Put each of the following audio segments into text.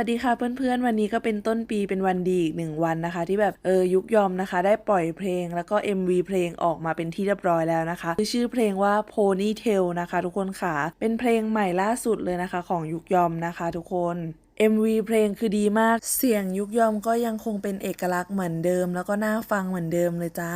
วัสดีค่ะเพื่อนๆ วันนี้ก็เป็นต้นปีเป็นวันดีอีกหนึ่งวันนะคะ ที่แบบเออยุกยอมนะคะ ได้ปล่อยเพลงแล้วก็ MV เพลงออกมาเป็นที่เรียบร้อยแล้วนะคะคือชื่อเพลงว่า Ponytail นะคะ ทุกคนค่ะ เป็นเพลงใหม่ล่าสุดเลยนะคะ ของยุกยอมนะคะ ทุกคน MV เพลงคือดีมาก เสียงยุกยอมก็ยังคงเป็นเอกลักษณ์เหมือนเดิม แล้วก็น่าฟังเหมือนเดิมเลยจ้า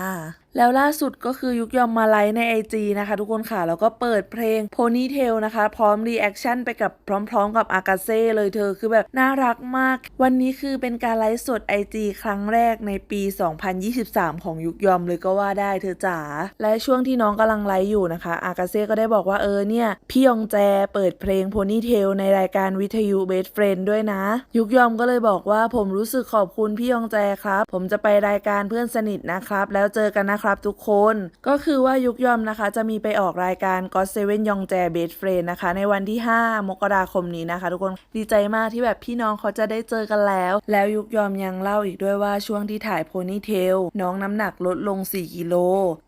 แล้วล่าสุดก็คือยุกยอมมาไลฟ์ใน IG นะคะ ทุกคนค่ะ แล้วก็เปิดเพลง Ponytail นะคะ พร้อมรีแอคชั่นไปกับพร้อมๆ กับอากาเซ่เลยเธอคือแบบน่ารักมาก วันนี้คือเป็นการไลฟ์สด IG ครั้งแรกในปี 2023 ของยุกยอมเลยก็ว่าได้เธอจ๋าและช่วงที่น้องกำลังไลฟ์อยู่นะคะ อากาเซ่ก็ได้บอกว่าเออเนี่ยพี่ยองแจเปิดเพลง Ponytail ในรายการวิทยุ Best Friend ด้วยนะ ยุกยอมก็เลยบอกว่าผมรู้สึกขอบคุณพี่ยองแจครับ ผมจะไปรายการเพื่อนสนิทนะครับ แล้วเจอกันนะครับทุกคน ก็คือว่ายุกยอมนะคะ จะมีไปออกรายการ God Seven ยองแจ Best Friend นะคะ ในวันที่ 5 มกราคมนี้นะคะ ทุกคนดีใจมากที่แบบพี่น้องเขาจะได้เจอกันแล้ว แล้วยุกยอมยังเล่าอีกด้วยว่าช่วงที่ถ่าย Ponytail น้องน้ำหนักลดลง 4 กิโล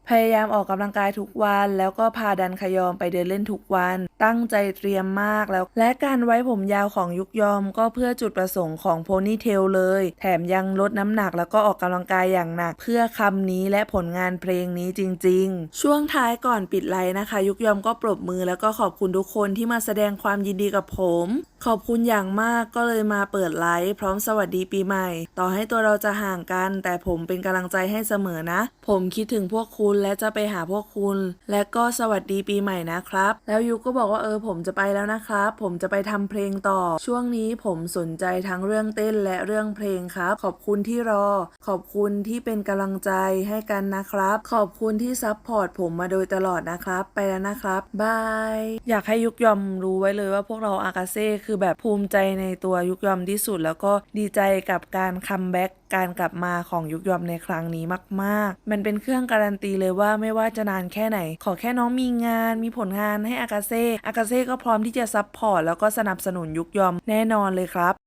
พยายามออกกำลังกายทุกวัน แล้วก็พาดันขยอมไปเดินเล่นทุกวัน ตั้งใจเตรียมมากแล้ว และการไว้ผมยาวของยุกยอมก็เพื่อจุดประสงค์ของโพนี่เทลเลย แถมยังลดน้ำหนักแล้วก็ออกกำลังกายอย่างหนัก เพื่อคำนี้และผลงานเพลงนี้จริง ๆ ช่วงท้ายก่อนปิดไลน์นะคะ ยุกยอมก็ปรบมือแล้วก็ขอบคุณทุกคนที่มาแสดงความยินดีกับผม ขอบคุณอย่างมากก็เลยมาเปิดไลฟ์พร้อมสวัสดีปีใหม่ ต่อให้ตัวเราจะห่างกัน แต่ผมเป็นกำลังใจให้เสมอนะ ผมคิดถึงพวกคุณและจะไปหาพวกคุณ และก็สวัสดีปีใหม่นะครับ แล้วยุก็บอกว่าเออผมจะไปแล้วนะครับ ผมจะไปทำเพลงต่อ ช่วงนี้ผมสนใจทั้งเรื่องเต้นและเรื่องเพลงครับ ขอบคุณที่รอ ขอบคุณที่เป็นกำลังใจให้กันนะครับ ขอบคุณที่ซัพพอร์ตผมมาโดยตลอดนะครับ ไปแล้วนะครับบายอยากให้ยุกยอมรู้ไว้เลยว่าพวกเราอากาเซ่คือคือแบบภูมิใจในตัวยุกยอมที่สุด แล้วก็ดีใจกับการคัมแบ็กการกลับมาของยุกยอมในครั้งนี้มาก ๆ มันเป็นเครื่องการันตีเลยว่าไม่ว่าจะนานแค่ไหน ขอแค่น้องมีงานมีผลงานให้อากาเซ่อากาเซ่ก็พร้อมที่จะซัพพอร์ตแล้วก็สนับสนุนยุกยอมแน่นอนเลยครับ